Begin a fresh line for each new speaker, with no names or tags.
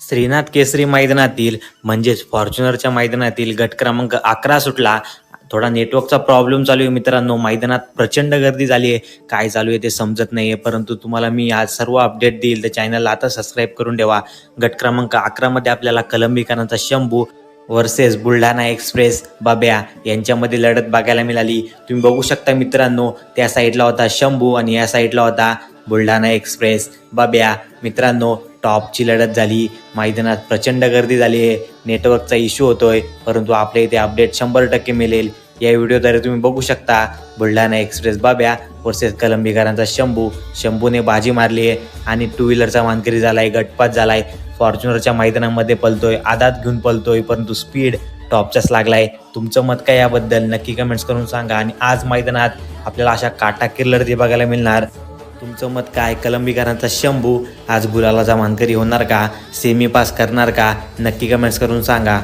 श्रीनाथ केसरी मैदानातील म्हणजेच फॉर्च्युनरच्या मैदानातील गट क्रमांक अकरा सुटला. थोडा नेटवर्कचा प्रॉब्लेम चालू आहे मित्रांनो. मैदानात प्रचंड गर्दी झाली आहे. काय चालू आहे ते समजत नाही आहे परंतु तुम्हाला मी आज सर्व अपडेट देईल. तर चॅनलला आता सबस्क्राईब करून ठेवा. गट क्रमांक अकरामध्ये आपल्याला कलंबीकरांचा शंभू वर्सेस बुलढाणा एक्सप्रेस बाब्या यांच्यामध्ये लढत बघायला मिळाली. तुम्ही बघू शकता मित्रांनो त्या साईडला होता शंभू आणि या साईडला होता बुलढाणा एक्सप्रेस. बाब्या मित्रांनो टॉपची लढत झाली. मैदानात प्रचंड गर्दी झाली आहे. नेटवर्कचा इश्यू होतोय. परंतु आपल्या इथे अपडेट शंभर टक्के मिळेल. या व्हिडिओद्वारे तुम्ही बघू शकता. बुलढाणा एक्सप्रेस बाब्या वर्सेस कलंबीकरांचा शंभू. शंभूने बाजी मारली आहे. आणि टू व्हीलरचा मानकरी झालाय गटपात झालाय. फॉर्च्युनरच्या मैदानामध्ये पलतोय. आदात घेऊन पलतोय. परंतु स्पीड टॉपचाच लागलाय. तुमचं मत काय याबद्दल नक्की कमेंट्स करून सांगा. आणि आज मैदानात आपल्याला अशा काटाकीर लढती बघायला मिळणार. तुमचं मत काय? कलंबीकरांचा शंभू. आज गुलालाचा मानकरी होणार का? सेमी पास करणार का? नक्की कमेंट्स करून सांगा.